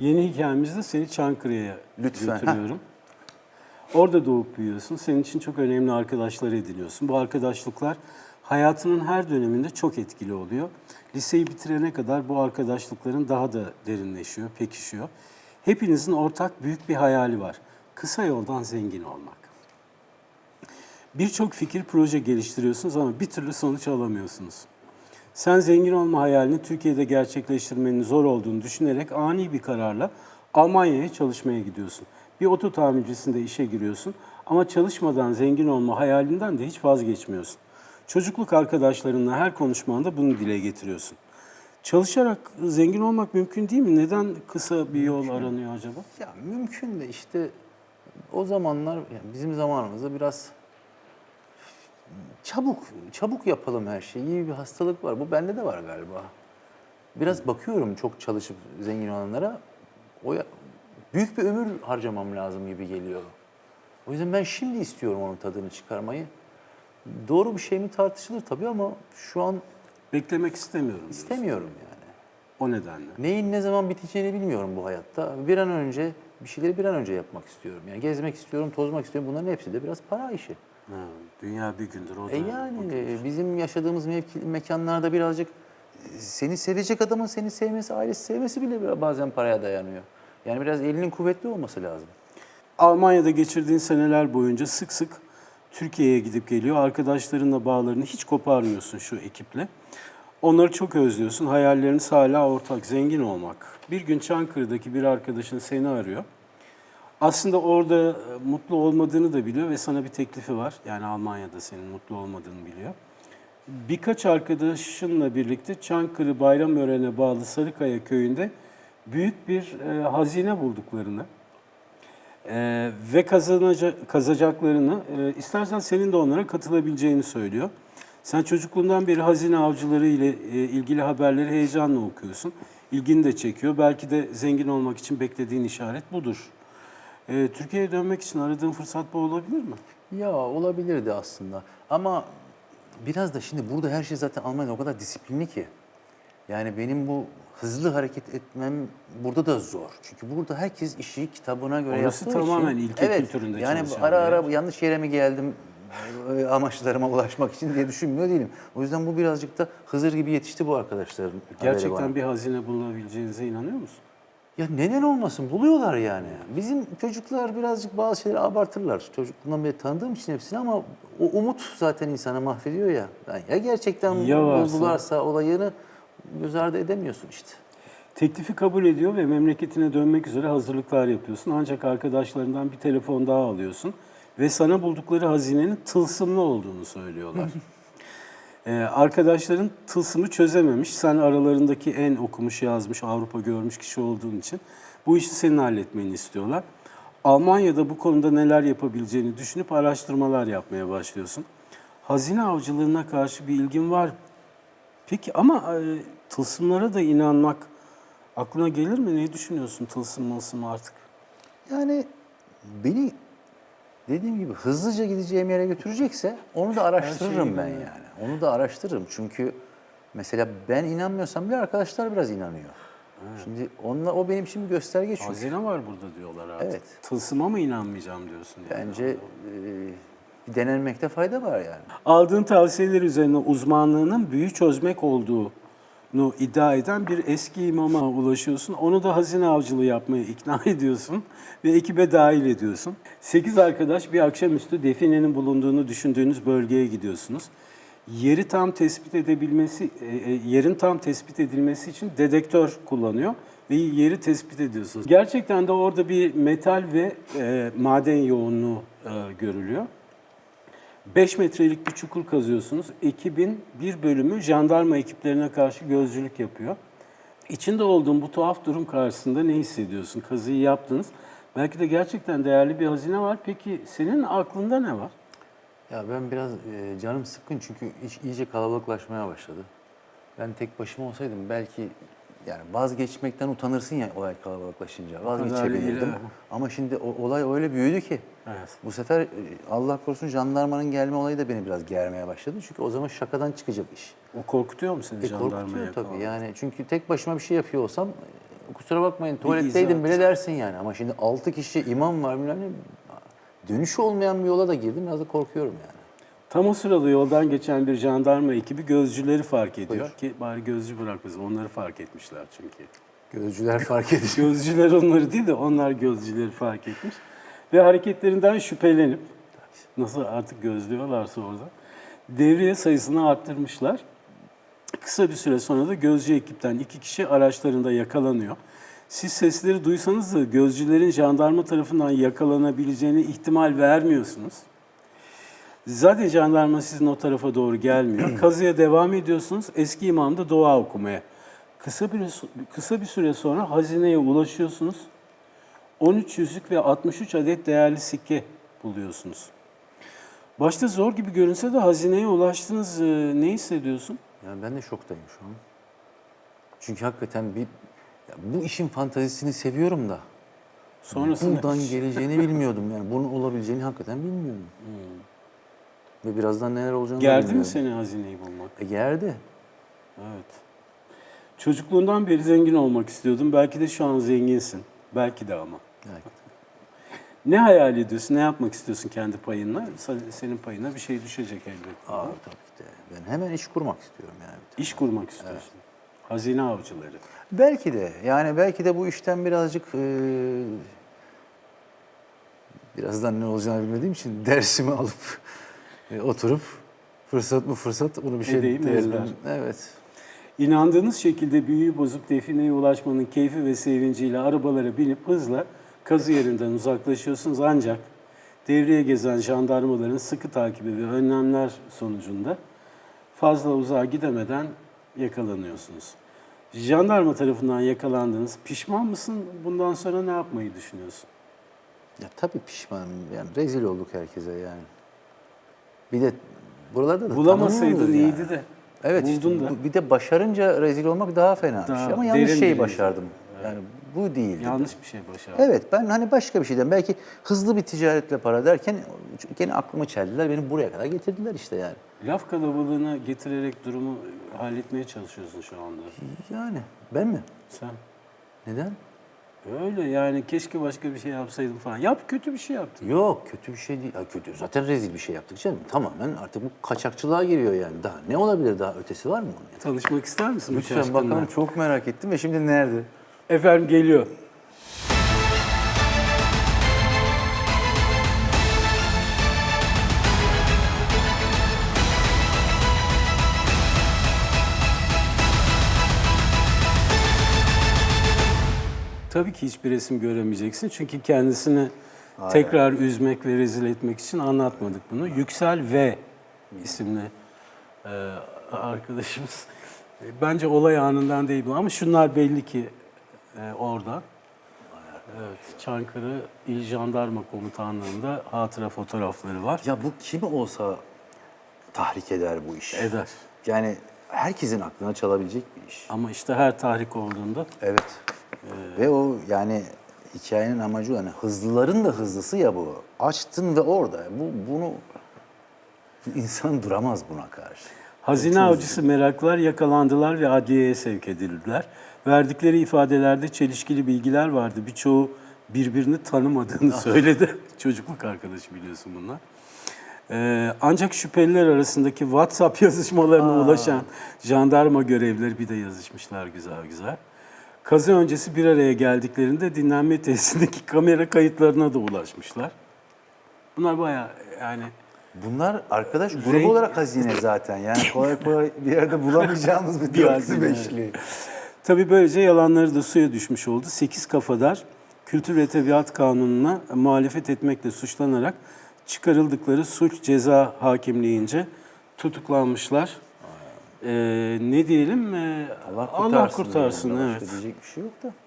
Yeni hikayemizde seni Çankırı'ya Lütfen. götürüyorum. Orada doğup büyüyorsun. Senin için çok önemli arkadaşlar ediniyorsun. Bu arkadaşlıklar hayatının her döneminde çok etkili oluyor. Liseyi bitirene kadar bu arkadaşlıkların daha da derinleşiyor, pekişiyor. Hepinizin ortak büyük bir hayali var. Kısa yoldan zengin olmak. Birçok fikir, proje geliştiriyorsunuz ama bir türlü sonuç alamıyorsunuz. Sen zengin olma hayalini Türkiye'de gerçekleştirmenin zor olduğunu düşünerek ani bir kararla Almanya'ya çalışmaya gidiyorsun. Bir oto tamircisinde işe giriyorsun ama çalışmadan zengin olma hayalinden de hiç vazgeçmiyorsun. Çocukluk arkadaşlarınla her konuşmanda bunu dile getiriyorsun. Çalışarak zengin olmak mümkün değil mi? Neden kısa bir yol aranıyor acaba? Ya mümkün de işte o zamanlar yani bizim zamanımızda biraz çabuk çabuk yapalım her şeyi. İyi bir hastalık var. Bu bende de var galiba. Biraz bakıyorum çok çalışıp zengin olanlara. O ya- büyük bir ömür harcamam lazım gibi geliyor. O yüzden ben şimdi istiyorum onun tadını çıkarmayı. Doğru bir şey mi tartışılır tabii ama şu an Beklemek istemiyorum. diyorsun. istemiyorum yani. O nedenle. Neyin ne zaman biteceğini bilmiyorum bu hayatta. Bir an önce bir şeyleri bir an önce yapmak istiyorum. Yani gezmek istiyorum, tozmak istiyorum. Bunların hepsi de biraz para işi. Ha, dünya bir gündür o da. E yani e, bizim yaşadığımız mevki, mekanlarda birazcık e, seni sevecek adamın seni sevmesi, ailesi sevmesi bile bazen paraya dayanıyor. Yani biraz elinin kuvvetli olması lazım. Almanya'da geçirdiğin seneler boyunca sık sık Türkiye'ye gidip geliyor. Arkadaşlarınla bağlarını hiç koparmıyorsun şu ekiple. Onları çok özlüyorsun. Hayalleriniz hala ortak, zengin olmak. Bir gün Çankırı'daki bir arkadaşın seni arıyor. Aslında orada e, mutlu olmadığını da biliyor ve sana bir teklifi var. Yani Almanya'da senin mutlu olmadığını biliyor. Birkaç arkadaşınla birlikte Çankırı Bayramören'e bağlı Sarıkaya köyünde büyük bir e, hazine bulduklarını ee, ve kazanacak, kazacaklarını e, istersen senin de onlara katılabileceğini söylüyor. Sen çocukluğundan beri hazine avcıları ile e, ilgili haberleri heyecanla okuyorsun. İlgini de çekiyor. Belki de zengin olmak için beklediğin işaret budur. Ee, Türkiye'ye dönmek için aradığın fırsat bu olabilir mi? Ya olabilirdi aslında. Ama biraz da şimdi burada her şey zaten Almanya'da o kadar disiplinli ki. Yani benim bu hızlı hareket etmem burada da zor. Çünkü burada herkes işi kitabına göre Orası yaptığı tamamen için. ilke evet, kültüründe Yani çalışan ara bir ara yer. yanlış yere mi geldim e, amaçlarıma ulaşmak için diye düşünmüyor değilim. O yüzden bu birazcık da Hızır gibi yetişti bu arkadaşların. Gerçekten bir hazine bulabileceğinize inanıyor musun? Ya neden olmasın? Buluyorlar yani. Bizim çocuklar birazcık bazı şeyleri abartırlar. Çocukluğumdan beri tanıdığım için hepsini ama o umut zaten insanı mahvediyor ya. Yani ya gerçekten Ya buldularsa olayını göz ardı edemiyorsun işte. Teklifi kabul ediyor ve memleketine dönmek üzere hazırlıklar yapıyorsun. Ancak arkadaşlarından bir telefon daha alıyorsun ve sana buldukları hazinenin tılsımlı olduğunu söylüyorlar. Ee, arkadaşların tılsımı çözememiş. Sen aralarındaki en okumuş, yazmış, Avrupa görmüş kişi olduğun için bu işi senin halletmeni istiyorlar. Almanya'da bu konuda neler yapabileceğini düşünüp araştırmalar yapmaya başlıyorsun. Hazine avcılığına karşı bir ilgin var. Peki ama e, tılsımlara da inanmak aklına gelir mi? Ne düşünüyorsun tılsım mılsım artık? Yani beni dediğim gibi hızlıca gideceğim yere götürecekse onu da araştırırım ben yani. Onu da araştırırım çünkü mesela ben inanmıyorsam bile arkadaşlar biraz inanıyor. Şimdi onunla, o benim için bir gösterge çünkü. Hazine var burada diyorlar artık. Evet. Tılsıma mı inanmayacağım diyorsun yani. Bence e, bir denenmekte fayda var yani. Aldığın tavsiyeler üzerine uzmanlığının büyü çözmek olduğunu iddia eden bir eski imama ulaşıyorsun. Onu da hazine avcılığı yapmaya ikna ediyorsun ve ekibe dahil ediyorsun. Sekiz arkadaş bir akşamüstü definenin bulunduğunu düşündüğünüz bölgeye gidiyorsunuz. Yeri tam tespit edebilmesi, e, e, yerin tam tespit edilmesi için dedektör kullanıyor ve yeri tespit ediyorsunuz. Gerçekten de orada bir metal ve e, maden yoğunluğu görülüyor. 5 metrelik bir çukur kazıyorsunuz. Ekibin bir bölümü jandarma ekiplerine karşı gözcülük yapıyor. İçinde olduğun bu tuhaf durum karşısında ne hissediyorsun? Kazıyı yaptınız. Belki de gerçekten değerli bir hazine var. Peki senin aklında ne var? Ya ben biraz e, canım sıkkın çünkü iş iyice kalabalıklaşmaya başladı. Ben tek başıma olsaydım belki yani vazgeçmekten utanırsın ya olay kalabalıklaşınca. Vazgeçebilirdim. Ama şimdi o, olay öyle büyüdü ki. Evet. Bu sefer e, Allah korusun jandarmanın gelme olayı da beni biraz germeye başladı. Çünkü o zaman şakadan çıkacak iş. O korkutuyor mu seni E, jandarmaya korkutuyor tabii yani. Çünkü tek başıma bir şey yapıyor olsam e, kusura bakmayın tuvaletteydim bile dersin yani. Ama şimdi 6 kişi imam var bilmem ne. Dönüşü olmayan bir yola da girdim. Biraz da korkuyorum yani. Tam o sırada yoldan geçen bir jandarma ekibi gözcüleri fark ediyor ki bari gözcü bırakmasın. Onları fark etmişler çünkü. Gözcüler fark ediyor. Gözcüler onları değil de onlar gözcüleri fark etmiş. Ve hareketlerinden şüphelenip, nasıl artık gözlüyorlarsa orada, devriye sayısını arttırmışlar. Kısa bir süre sonra da gözcü ekipten iki kişi araçlarında yakalanıyor. Siz sesleri duysanız da gözcülerin jandarma tarafından yakalanabileceğine ihtimal vermiyorsunuz. Zaten jandarma sizin o tarafa doğru gelmiyor. Kazıya devam ediyorsunuz. Eski imam da dua okumaya. Kısa bir kısa bir süre sonra hazineye ulaşıyorsunuz. 13 yüzük ve 63 adet değerli sikke buluyorsunuz. Başta zor gibi görünse de hazineye ulaştınız. Ne hissediyorsun? Yani ben de şoktayım şu an. Çünkü hakikaten bir ya bu işin fantazisini seviyorum da. Sonrasında Buradan geleceğini bilmiyordum yani. Bunun olabileceğini hakikaten bilmiyordum. Ve birazdan neler olacağını gerdi mi bilmiyorum. seni hazineyi bulmak? E, gerdi. Evet. Çocukluğundan beri zengin olmak istiyordun. Belki de şu an zenginsin. Belki de ama. Evet. Ne hayal ediyorsun? Ne yapmak istiyorsun kendi payınla? Sa- Senin payına bir şey düşecek elbette. Aa, tabii ki de. Ben hemen iş kurmak istiyorum yani. İş kurmak istiyorsun. Hazine avcıları. Belki de. Yani belki de bu işten birazcık e, birazdan ne olacağını bilmediğim için dersimi alıp e, oturup fırsat mı fırsat onu bir şey Edeyim ezber. Evet. İnandığınız şekilde büyüyü bozup defineye ulaşmanın keyfi ve sevinciyle arabalara binip hızla kazı yerinden uzaklaşıyorsunuz. Ancak devreye gezen jandarmaların sıkı takibi ve önlemler sonucunda fazla uzağa gidemeden yakalanıyorsunuz. Jandarma tarafından yakalandınız. Pişman mısın? Bundan sonra ne yapmayı düşünüyorsun? Ya tabii pişmanım. Yani rezil olduk herkese yani. Bir de buralarda da Bulamasaydın tanınıyoruz iyiydi de. Evet işte Buldun da. bu- bir de başarınca rezil olmak daha fena bir Daha şey. Ama yanlış derin şeyi bir başardım. Yani bu değil. Yanlış bir şey başardın. Evet ben hani başka bir şeyden belki hızlı bir ticaretle para derken gene aklımı çeldiler. Beni buraya kadar getirdiler işte yani. Laf kalabalığına getirerek durumu halletmeye çalışıyorsun şu anda. Yani ben mi? Sen. Neden? Öyle yani keşke başka bir şey yapsaydım falan. Yap kötü bir şey yaptın. Yok kötü bir şey değil. Ha, kötü zaten rezil bir şey yaptık canım. Tamamen artık bu kaçakçılığa giriyor yani. Daha ne olabilir daha ötesi var mı onun? Tanışmak ister misin bu Lütfen şaşkınla? bakalım çok merak ettim ve şimdi nerede? Efendim geliyor. Tabii ki hiçbir resim göremeyeceksin. Çünkü kendisini tekrar üzmek ve rezil etmek için anlatmadık bunu. Yüksel V isimli e, arkadaşımız. E, Bence olay anından değil bu ama şunlar belli ki e, orada. Evet, Çankırı İl Jandarma Komutanlığı'nda hatıra fotoğrafları var. Ya bu kim olsa tahrik eder bu iş. Eder. Yani herkesin aklına çalabilecek bir iş. Ama işte her tahrik olduğunda Evet. Ve o yani hikayenin amacı yani hızlıların da hızlısı ya bu. Açtın ve orada. Bu bunu insan duramaz buna karşı. Hazine avcısı meraklar yakalandılar ve adliyeye sevk edildiler. Verdikleri ifadelerde çelişkili bilgiler vardı. Birçoğu birbirini tanımadığını söyledi. Çocukluk arkadaşı biliyorsun bunlar. Ee, ancak şüpheliler arasındaki WhatsApp yazışmalarına ulaşan jandarma görevlileri bir de yazışmışlar güzel güzel. Kazı öncesi bir araya geldiklerinde dinlenme tesisindeki kamera kayıtlarına da ulaşmışlar. Bunlar bayağı yani Bunlar arkadaş grubu Renk- olarak hazine zaten. Yani kolay kolay bir yerde bulamayacağımız bir Bir hazine, beşli. Tabii böylece yalanları da suya düşmüş oldu. Sekiz kafadar Kültür ve Tabiat Kanunu'na muhalefet etmekle suçlanarak çıkarıldıkları suç ceza hakimliğince tutuklanmışlar. Ee, ne diyelim? Ee, Allah kurtarsın. Allah kurtarsın diyelim. evet. Başka diyecek bir şey yok da.